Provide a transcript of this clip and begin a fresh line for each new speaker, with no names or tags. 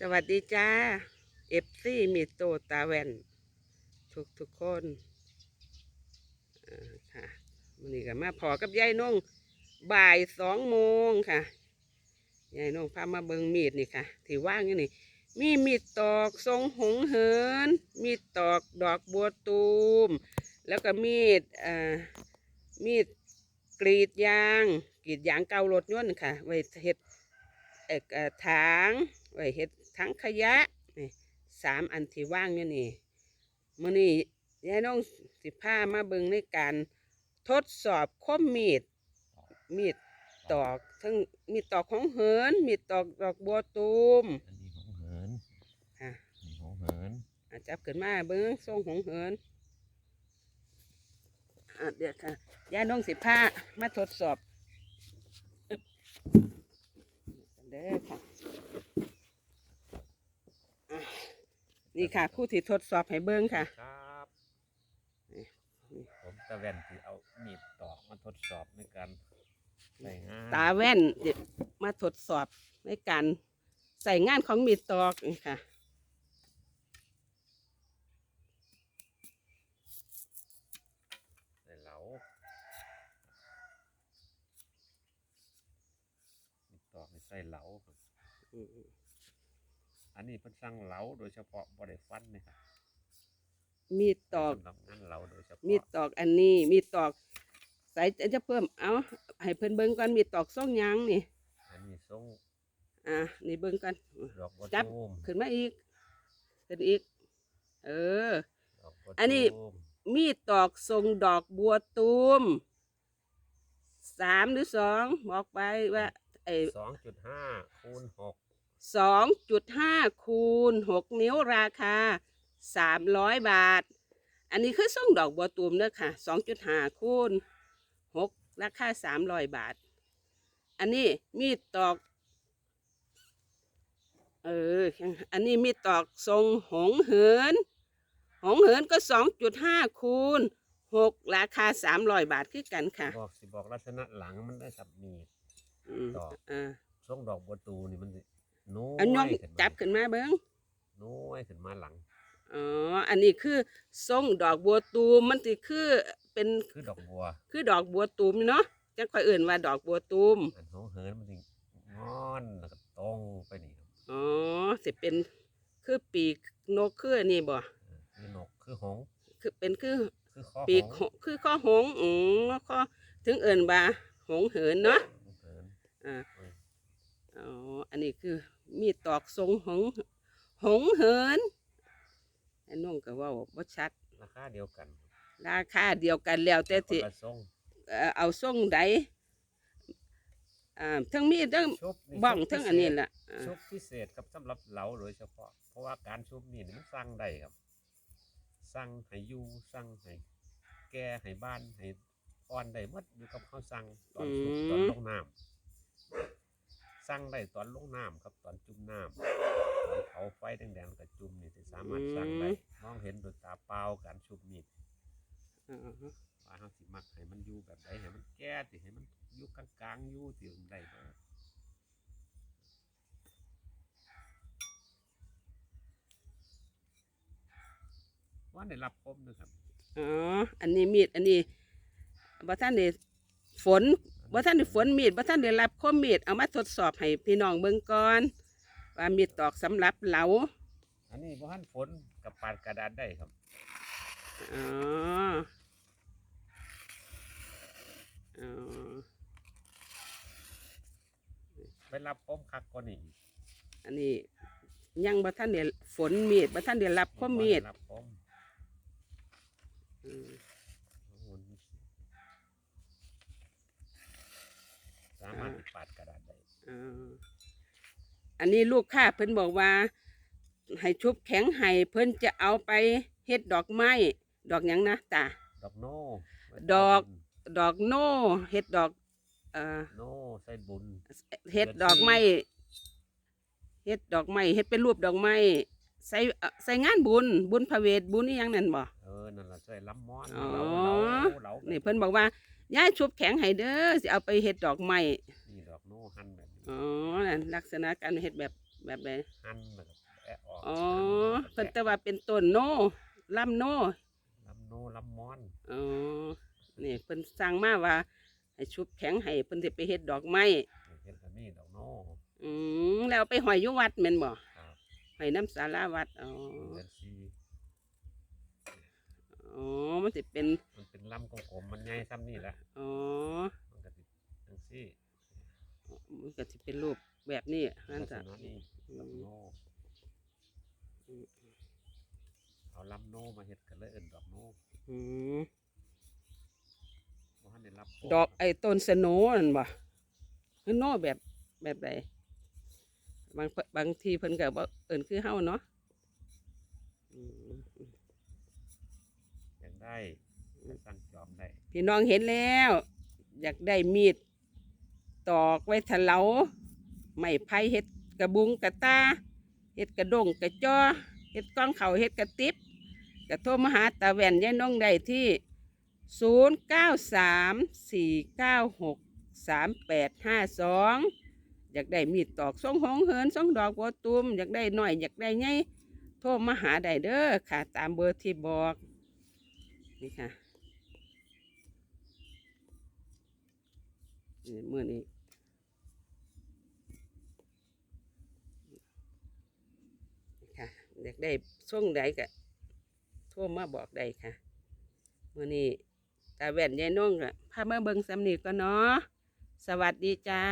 สวัสดีจ้าเอฟซีมีโตตาแวนทุกทุกคนอ่าค่ะวันนี้ก็มาพอกับยายนงบ่ายสองโมงค่ะยายนงพามาเบิงมีดนี่ค่ะที่ว่างอยู่นี่ มีมีดตอกทรงหงเหิน มีดตอกดอกบัวตูม แล้วก็มีดอ่อมีดกรีดยางกรีดยางเการถยนต์ค่ะ ไว้เฮ็ดเอกเออถางไว้เฮ็ด ถังขยะนี่สามอันที่ว่างอยู่นี่มื้อนี้ยายน้องสิพามาเบิ่งในการทดสอบคมมีด มีดตอกทั้งมีดตอกของเหิน มีดตอกดอกบัวตูม
อันนี้ของเหิน
ค่ะ
อันนี้ของเหิน
อะจับขึ้นมาเบิ้งทรงของเหินอะเดี๋ยวค่ะยายน้องสิผ้ามาทดสอบอึ๊บเด้อค่ะอะ นี่ค่ะผู้ที่ทดสอบให้เบิ้งค่ะ
ครับ
นี่
ผมตะแว่นที่เอามีดตอกมาทดสอบในการใส่งาน
ตาแว่นจะมาทดสอบในการใส่งานของมีดตอกนี่ค่ะ
ใส่เหลามีดตอกนี่ใส่เหลาครับ
อืม
อันนี้เพิ่นสั่งเหลาโดยเฉพาะบ่ได้ฟันนะครับ
มีดตอก
สำหรับงานเหลาโดยเฉพาะ
มีดตอกอันนี้มีดตอกใส่จะเพิ่มเอาให้เพิ่นเบิ่งก่อนมีดตอกซ่องหยางนี่
อันนี้ทรง
อะนี่เบิ่งก่อน
ดอกบัว
จับ
ตูม
ขึ้นมาอีก ขึ้นอีก เออ
ดอกบัว
อันนี้
ตูม
มีดตอกทรงดอกบัวตูมสามหรือสองบอกไปว่าไอ้
สองจุดห้าคูณหก
สองจุดห้าคูณหกนิ้วราคาสามร้อยบาท อันนี้คือทรงดอกบัวตูมเด้อค่ะสองจุดห้าคูณหกราคาสามร้อยบาท อันนี้มีดตอก เออ อันนี้มีดตอกทรงหงเหิน หงเหินก็สองจุดห้าคูณหกราคาสามร้อยบาทคือกันค่ะ
บอกสิบอกลักษณะหลังมันได้กับมีด
อืม
ดอก
อ่า
ทรงดอกบัวตูนี่มันสิ น้อย
อันยอง
ขึ้นมา
จับขึ้นมาเบิ้ง
น้อยขึ้นมาหลัง
อ๋ออันนี้คือทรงดอกบัวตูมมันสิคือเป็น
คือดอกบัว
คือดอกบัวตูมเนาะจังค่อยเอื่นว่าดอกบัวตูม
อันของเหินมันสิงอนแล้วก็ตรงไปนี่ครับ
อ๋อสิเป็นคือปีกนกคืออันนี้บ่
เออคือนกคือหงส์
คือเป็นคือ
คือข้อ
ปีก
ห
ห
งส์
คือข้อหงส์อือข้อถึงเอื่นว่าหงเหินเนาะ
ของเหิน
อ่า
เออ
อ๋ออันนี้คือ มีดตอกทรงหงหงเหินไอ้น้องก็เว่าบ่ชัด
ราคาเดียวกัน
ราคาเดียวกันแล้วแต่
คน
ที่
ละทรง
เอ่อเอาทรงใดอ่าทั้งมีดทั้ง
ชุบนี่
บ้อง
ชุบ
ทั้ง
พิ
อันนี้
เศษ
แหละอ่า
ชุบพิเศษครับสำหรับเหลาโดยเฉพาะ เพราะว่าการชุบมีดนี่มันสั่งได้ครับ สั่งให้อยู่สั่งให้แก่ให้บ้านให้อ่อนได้หมดอยู่กับเขาสั่งตอนชุบตอนลงน้ำ สั่งได้ตอนลงน้ำครับตอนจุ่มน้ำตอนเผาไฟแดงๆกับจุ่มนี่สิสามารถสั่งได้มองเห็นโดยตาเปล่าการชุบมีด
อ่า
ว่าเขาสิมักให้มันอยู่แบบไหนให้มันแก่สิให้มันอยู่กลางๆอยู่สิมันได้บ่ว่าได้รับคมนะครับ
อ๋ออันนี้มีดอันนี้บ่ท่านได้ฝน บ่ท่านได้ฝนมีดบ่ท่านได้รับคมมีดเอามาทดสอบให้พี่น้องเบิ่งก่อนว่ามีดตอกสำหรับเหลา
อันนี้บ่ทันฝนกับปาดกระดาษได้ครับ
อ๋ออ๋อ
ไปรับคมคักกว่านี้
อันนี้ยังบ่ท่านได้ฝนมีดบ่ท่านได้รับคมมีด
รับคม
อืม
หมุนสามารถปาดกระดาษได้
อ๋อ อันนี้ลูกค้าเพิ่นบอกว่า ให้ชุบแข็งให้เพิ่นจะเอาไปเฮ็ดดอกไม้ดอกหยังนะตา
ดอกโน่ไว้
ดอก
ใส่บุญ
ดอกโน่เฮ็ดดอกเอ่อ
โน่ใส่บุญ
เฮ็ดดอกไม้เฮ็ดดอกไม้เฮ็ดเป็นรูปดอกไม้ใส่เอ่อใส่งานบุญบุญพระเวทบุญนี่ยังนั่นบ่
เออนั่นล่ะใส่ล้ำม้อน
อ๋อ
เหลาเหลาเหลา
นี่เพิ่นบอกว่าย้ายชุบแข็งให้เด้อสิเอาไปเฮ็ดดอกไม้
นี่ดอกโน่หั่นแบบนี้
อ๋อนั่นลักษณะการเฮ็ดแบบแบบไหน
หั่นแล้วก็แอะออก
อ๋อ
หั่
เพิ่น
ล้ว
แต่
ก็
ว่าเป็นต้นโนลำโน
ลำโนลำมอน
อ๋อนี่เพิ่นสั่งมาว่าให้ชุบแข็งให้เพิ่นสิไปเฮ็ดดอกไม้
เฮ็ดอันนี้ดอกโน
อืมแล้วเอาไปห้อยอยู่วัดแม่นบ่
ครับ
ห้อยน้ำศาลาวัดอ๋อ
เดือนสี่
อ๋อ มันสิเป็น
มันเป็นลำกลมๆมันใหญ่ซ้ำนี่แหละ
อ๋อ
มันก็สิจังซี่
มันก็สิเป็นรูปแบบนี้นั่น
ลักษ
จ้ะ
ณะนี้ดอกโนเอาลำโนมาเฮ็ดกันเลยเอิ้นดอกโน
อืม
บ่ทันได้รับ
ดอกไอ้ต้นสโนนั่นบ่คือโนแบบแบบใดบางบางทีเพิ่นก็บ่เอิ้นคือเฮาเนาะอืม
ยังได้ก็สั่งจอมได้
พี่น้องเห็นแล้ว อยากได้มีด ตอกไว้ทะเลาไม้ไผ่เฮ็ดกระบุงกระตาเฮ็ดกระดงกระจอเฮ็ดก้องเขาเฮ็ดกระติบกระโทรมหาตาแว่นยายน้องได้ที่ 0 9 3 4 9 6 3 8 5 2 อยากได้มีดตอกทรงหงเหินทรงดอกบัวตุมอยากได้หน่อยอยากได้ไงโทรมาหาได้เด้อค่ะ ตามเบอร์ที่บอกนี่ค่ะนี่มือนี้นี่ค่ะ อยากได้ช่วงใดก็โทรมาบอกได้ค่ะมื่อนี้ตาแว่นยายน้องอะพามาเบิงสำนีก็เนาะสวัสดีจ้า